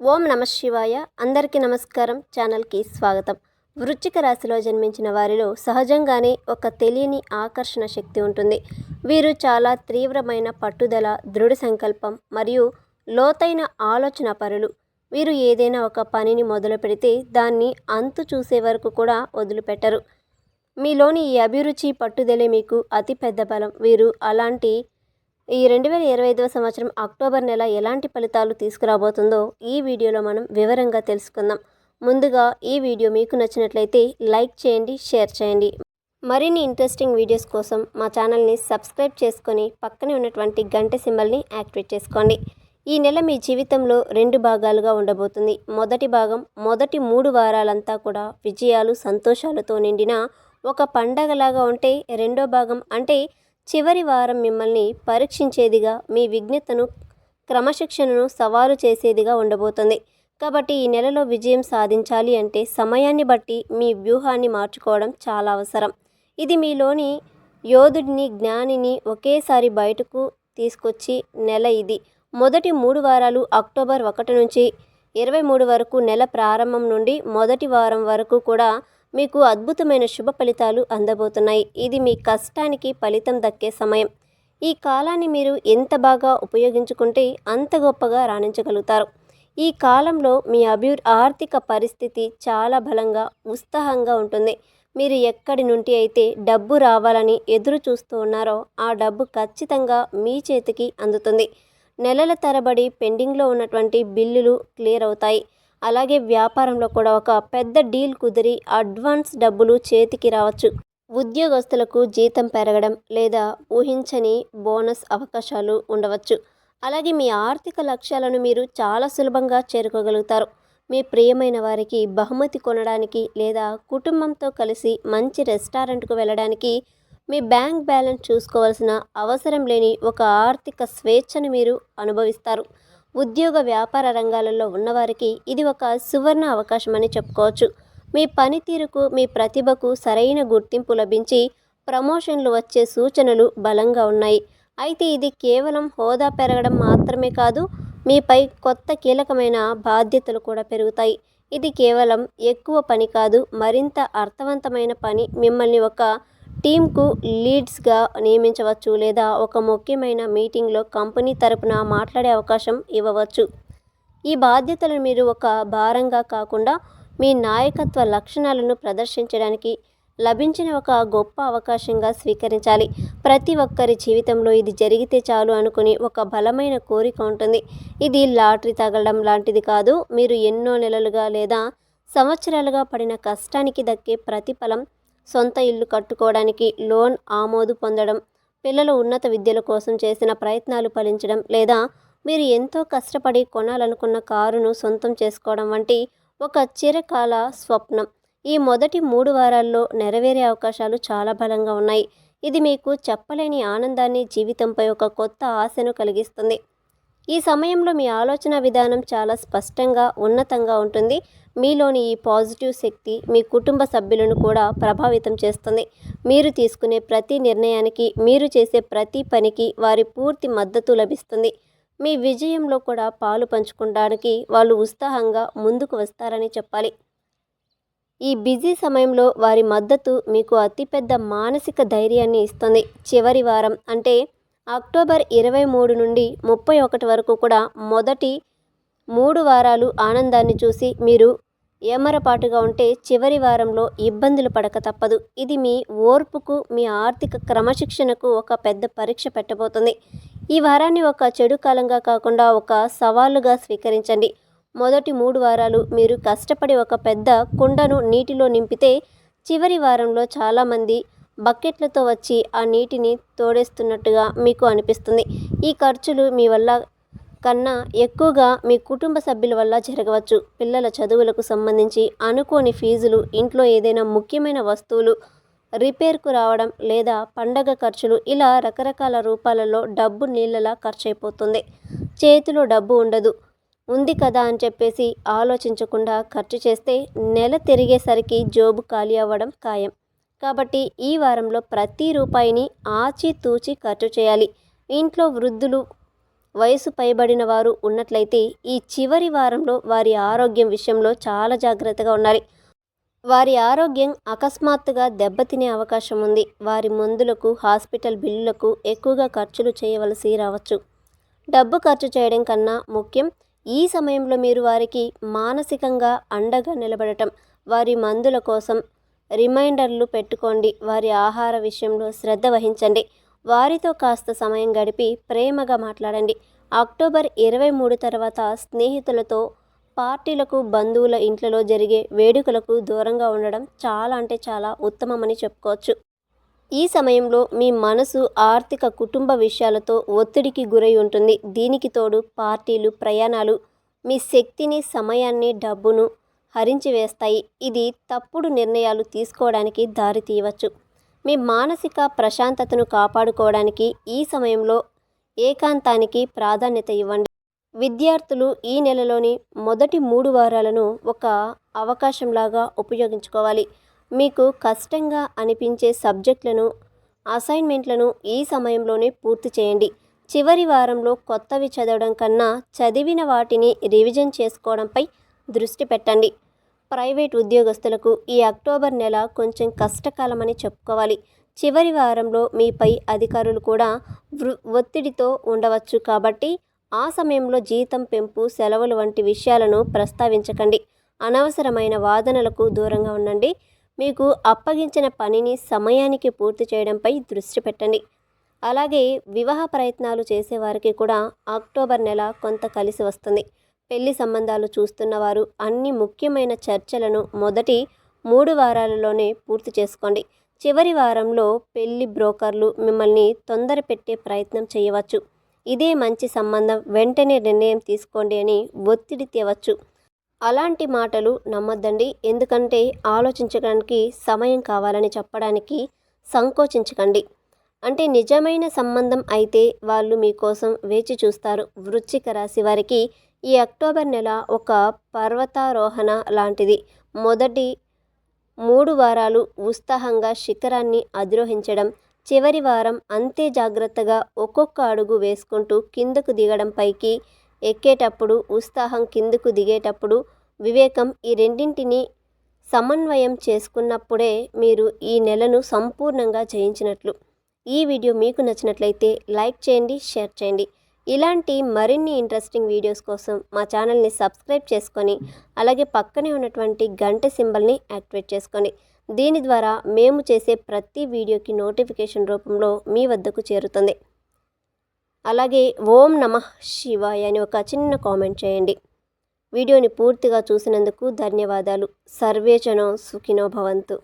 ఓం నమ శివాయ. అందరికీ నమస్కారం. ఛానల్కి స్వాగతం. వృశ్చిక రాశిలో జన్మించిన వారిలో సహజంగానే ఒక తెలియని ఆకర్షణ శక్తి ఉంటుంది. వీరు చాలా తీవ్రమైన పట్టుదల దృఢ సంకల్పం మరియు లోతైన ఆలోచన పరులు. వీరు ఏదైనా ఒక పనిని మొదలు పెడితే దాన్ని అంతు చూసే వరకు కూడా వదిలిపెట్టరు. మీలోని ఈ అభిరుచి పట్టుదలే మీకు అతి పెద్ద బలం. వీరు అలాంటి ఈ రెండు వేల ఇరవై ఐదవ సంవత్సరం అక్టోబర్ నెల ఎలాంటి ఫలితాలు తీసుకురాబోతుందో ఈ వీడియోలో మనం వివరంగా తెలుసుకుందాం. ముందుగా ఈ వీడియో మీకు నచ్చినట్లయితే లైక్ చేయండి షేర్ చేయండి. మరిన్ని ఇంట్రెస్టింగ్ వీడియోస్ కోసం మా ఛానల్ని సబ్స్క్రైబ్ చేసుకొని పక్కనే ఉన్నటువంటి గంట సింబల్ని యాక్టివేట్ చేసుకోండి. ఈ నెల మీ జీవితంలో రెండు భాగాలుగా ఉండబోతుంది. మొదటి భాగం మొదటి మూడు వారాలంతా కూడా విజయాలు సంతోషాలతో నిండిన ఒక పండగలాగా ఉంటే రెండో భాగం అంటే చివరి వారం మిమ్మల్ని పరీక్షించేదిగా మీ విజ్ఞతను క్రమశిక్షణను సవాలు చేసేదిగా ఉండబోతుంది. కాబట్టి ఈ నెలలో విజయం సాధించాలి అంటే సమయాన్ని బట్టి మీ వ్యూహాన్ని మార్చుకోవడం చాలా అవసరం. ఇది మీలోని యోధుడిని జ్ఞానిని ఒకేసారి బయటకు తీసుకొచ్చి నెల ఇది. మొదటి మూడు వారాలు అక్టోబర్ ఒకటి నుంచి ఇరవై మూడు వరకు నెల ప్రారంభం నుండి మొదటి వారం వరకు కూడా మీకు అద్భుతమైన శుభ ఫలితాలు అందబోతున్నాయి. ఇది మీ కష్టానికి ఫలితం దక్కే సమయం. ఈ కాలాన్ని మీరు ఎంత బాగా ఉపయోగించుకుంటే అంత గొప్పగా రాణించగలుగుతారు. ఈ కాలంలో మీ అభి ఆర్థిక పరిస్థితి చాలా బలంగా ఉత్సాహంగా ఉంటుంది. మీరు ఎక్కడి నుండి అయితే డబ్బు రావాలని ఎదురు చూస్తూ ఉన్నారో ఆ డబ్బు ఖచ్చితంగా మీ చేతికి అందుతుంది. నెలల తరబడి పెండింగ్లో ఉన్నటువంటి బిల్లులు క్లియర్ అవుతాయి. అలాగే వ్యాపారంలో కూడా ఒక పెద్ద డీల్ కుదిరి అడ్వాన్స్ డబ్బులు చేతికి రావచ్చు. ఉద్యోగస్తులకు జీతం పెరగడం లేదా ఊహించని బోనస్ అవకాశాలు ఉండవచ్చు. అలాగే మీ ఆర్థిక లక్ష్యాలను మీరు చాలా సులభంగా చేరుకోగలుగుతారు. మీ ప్రియమైన వారికి బహుమతి కొనడానికి లేదా కుటుంబంతో కలిసి మంచి రెస్టారెంట్కు వెళ్ళడానికి మీ బ్యాంక్ బ్యాలెన్స్ చూసుకోవాల్సిన అవసరం లేని ఒక ఆర్థిక స్వేచ్ఛను మీరు అనుభవిస్తారు. ఉద్యోగ వ్యాపార రంగాలలో ఉన్నవారికి ఇది ఒక సువర్ణ అవకాశం అని చెప్పుకోవచ్చు. మీ పనితీరుకు మీ ప్రతిభకు సరైన గుర్తింపు లభించి ప్రమోషన్లు వచ్చే సూచనలు బలంగా ఉన్నాయి. అయితే ఇది కేవలం హోదా పెరగడం మాత్రమే కాదు మీపై కొత్త కీలకమైన బాధ్యతలు కూడా పెరుగుతాయి. ఇది కేవలం ఎక్కువ పని కాదు మరింత అర్థవంతమైన పని మిమ్మల్ని ఒక టీంకు లీడ్స్గా నియమించవచ్చు లేదా ఒక ముఖ్యమైన మీటింగ్లో కంపెనీ తరపున మాట్లాడే అవకాశం ఇవ్వవచ్చు. ఈ బాధ్యతలను మీరు ఒక భారంగా కాకుండా మీ నాయకత్వ లక్షణాలను ప్రదర్శించడానికి లభించిన ఒక గొప్ప అవకాశంగా స్వీకరించాలి. ప్రతి ఒక్కరి జీవితంలో ఇది జరిగితే చాలు అనుకుని ఒక బలమైన కోరిక ఉంటుంది. ఇది లాటరీ తగలడం లాంటిది కాదు. మీరు ఎన్నో నెలలుగా లేదా సంవత్సరాలుగా పడిన కష్టానికి దక్కే ప్రతిఫలం సొంత ఇల్లు కట్టుకోవడానికి లోన్ ఆమోదు పొందడం పిల్లలు ఉన్నత విద్యల కోసం చేసిన ప్రయత్నాలు ఫలించడం లేదా మీరు ఎంతో కష్టపడి కొనాలనుకున్న కారును సొంతం చేసుకోవడం వంటి ఒక చిరకాల స్వప్నం. ఈ మొదటి మూడు వారాల్లో నెరవేరే అవకాశాలు చాలా బలంగా ఉన్నాయి. ఇది మీకు చెప్పలేని ఆనందాన్ని జీవితంపై ఒక కొత్త ఆశను కలిగిస్తుంది. ఈ సమయంలో మీ ఆలోచన విధానం చాలా స్పష్టంగా ఉన్నతంగా ఉంటుంది. మీలోని ఈ పాజిటివ్ శక్తి మీ కుటుంబ సభ్యులను కూడా ప్రభావితం చేస్తుంది. మీరు తీసుకునే ప్రతి నిర్ణయానికి మీరు చేసే ప్రతి పనికి వారి పూర్తి మద్దతు లభిస్తుంది. మీ విజయంలో కూడా పాలు పంచుకోవడానికి వాళ్ళు ఉత్సాహంగా ముందుకు వస్తారని చెప్పాలి. ఈ బిజీ సమయంలో వారి మద్దతు మీకు అతిపెద్ద మానసిక ధైర్యాన్ని ఇస్తుంది. చివరి వారం అంటే అక్టోబర్ ఇరవై మూడు నుండి ముప్పై ఒకటి వరకు కూడా మొదటి మూడు వారాలు ఆనందాన్ని చూసి మీరు ఏమరపాటుగా ఉంటే చివరి వారంలో ఇబ్బందులు పడక తప్పదు. ఇది మీ ఓర్పుకు మీ ఆర్థిక క్రమశిక్షణకు ఒక పెద్ద పరీక్ష పెట్టబోతుంది. ఈ వారాన్ని ఒక చెడు కాలంగా కాకుండా ఒక సవాలుగా స్వీకరించండి. మొదటి మూడు వారాలు మీరు కష్టపడి ఒక పెద్ద కుండను నీటిలో నింపితే చివరి వారంలో చాలామంది బకెట్లతో వచ్చి ఆ నీటిని తోడేస్తున్నట్టుగా మీకు అనిపిస్తుంది. ఈ ఖర్చులు మీ వల్ల కన్నా ఎక్కువగా మీ కుటుంబ సభ్యుల వల్ల జరగవచ్చు. పిల్లల చదువులకు సంబంధించి అనుకోని ఫీజులు ఇంట్లో ఏదైనా ముఖ్యమైన వస్తువులు రిపేర్కు రావడం లేదా పండగ ఖర్చులు ఇలా రకరకాల రూపాలలో డబ్బు నీళ్ళలా ఖర్చు అయిపోతుంది చేతిలో డబ్బు ఉండదు. ఉంది కదా అని చెప్పేసి ఆలోచించకుండా ఖర్చు చేస్తే నెల తిరిగేసరికి జోబు ఖాళీ అవ్వడం ఖాయం. కాబట్టి ఈ వారంలో ప్రతి రూపాయిని ఆచితూచి ఖర్చు చేయాలి. ఇంట్లో వృద్ధులు వయసు పైబడిన వారు ఉన్నట్లయితే ఈ చివరి వారంలో వారి ఆరోగ్యం విషయంలో చాలా జాగ్రత్తగా ఉండాలి. వారి ఆరోగ్యం అకస్మాత్తుగా దెబ్బతినే అవకాశం ఉంది. వారి మందులకు హాస్పిటల్ బిల్లులకు ఎక్కువగా ఖర్చులు చేయవలసి రావచ్చు. డబ్బు ఖర్చు చేయడం కన్నా ముఖ్యం ఈ సమయంలో మీరు వారికి మానసికంగా అండగా నిలబడటం. వారి మందుల కోసం రిమైండర్లు పెట్టుకోండి. వారి ఆహార విషయంలో శ్రద్ధ వహించండి. వారితో కాస్త సమయం గడిపి ప్రేమగా మాట్లాడండి. అక్టోబర్ ఇరవై మూడు తర్వాత స్నేహితులతో పార్టీలకు బంధువుల ఇంట్లలో జరిగే వేడుకలకు దూరంగా ఉండడం చాలా అంటే చాలా ఉత్తమమని చెప్పుకోవచ్చు. ఈ సమయంలో మీ మనసు ఆర్థిక కుటుంబ విషయాలతో ఒత్తిడికి గురై ఉంటుంది. దీనికి తోడు పార్టీలు ప్రయాణాలు మీ శక్తిని సమయాన్ని డబ్బును హరించి వేస్తాయి. ఇది తప్పుడు నిర్ణయాలు తీసుకోవడానికి దారి తీయవచ్చు. మీ మానసిక ప్రశాంతతను కాపాడుకోవడానికి ఈ సమయంలో ఏకాంతానికి ప్రాధాన్యత ఇవ్వండి. విద్యార్థులు ఈ నెలలోని మొదటి మూడు వారాలను ఒక అవకాశంలాగా ఉపయోగించుకోవాలి. మీకు కష్టంగా అనిపించే సబ్జెక్టులను అసైన్మెంట్లను ఈ సమయంలోనే పూర్తి చేయండి. చివరి వారంలో కొత్తవి చదవడం కన్నా చదివిన వాటిని రివిజన్ చేసుకోవడంపై దృష్టి పెట్టండి. ప్రైవేట్ ఉద్యోగస్తులకు ఈ అక్టోబర్ నెల కొంచెం కష్టకాలమని చెప్పుకోవాలి. చివరి వారంలో మీపై అధికారులు కూడా ఒత్తిడితో ఉండవచ్చు కాబట్టి ఆ సమయంలో జీతం పెంపు సెలవులు వంటి విషయాలను ప్రస్తావించకండి. అనవసరమైన వాదనలకు దూరంగా ఉండండి. మీకు అప్పగించిన పనిని సమయానికి పూర్తి చేయడంపై దృష్టి పెట్టండి. అలాగే వివాహ ప్రయత్నాలు చేసేవారికి కూడా అక్టోబర్ నెల కొంత కలిసి వస్తుంది. పెళ్ళి సంబంధాలు చూస్తున్నవారు అన్ని ముఖ్యమైన చర్చలను మొదటి మూడు వారాలలోనే పూర్తి చేసుకోండి. చివరి వారంలో పెళ్ళి బ్రోకర్లు మిమ్మల్ని తొందర పెట్టే ప్రయత్నం చేయవచ్చు. ఇదే మంచి సంబంధం. వెంటనే నిర్ణయం తీసుకోండి అని ఒత్తిడి తేవచ్చు. అలాంటి మాటలు నమ్మొద్దండి. ఎందుకంటే ఆలోచించడానికి సమయం కావాలని చెప్పడానికి సంకోచించకండి. అంటే నిజమైన సంబంధం అయితే వాళ్ళు మీకోసం వేచి చూస్తారు. వృశ్చిక రాశి వారికి ఈ అక్టోబర్ నెల ఒక పర్వతారోహణ లాంటిది. మొదటి మూడు వారాలు ఉత్సాహంగా శిఖరాన్ని అధిరోహించడం చివరి వారం అంతే జాగ్రత్తగా ఒక్కొక్క అడుగు వేసుకుంటూ కిందకు దిగడం పైకి ఎక్కేటప్పుడు ఉత్సాహం కిందకు దిగేటప్పుడు వివేకం ఈ రెండింటిని సమన్వయం చేసుకున్నప్పుడే మీరు ఈ నెలను సంపూర్ణంగా జయించినట్లు. ఈ వీడియో మీకు నచ్చినట్లయితే లైక్ చేయండి షేర్ చేయండి. ఇలాంటి మరిన్ని ఇంట్రెస్టింగ్ వీడియోస్ కోసం మా ఛానల్ని సబ్స్క్రైబ్ చేసుకొని అలాగే పక్కనే ఉన్నటువంటి గంట సింబల్ని యాక్టివేట్ చేసుకోండి దీని ద్వారా మేము చేసే ప్రతి వీడియోకి నోటిఫికేషన్ రూపంలో మీ వద్దకు చేరుతుంది. అలాగే ఓం నమ శివాయ అని ఒక చిన్న కామెంట్ చేయండి. వీడియోని పూర్తిగా చూసినందుకు ధన్యవాదాలు. సర్వేచనో సుఖినో భవంతు.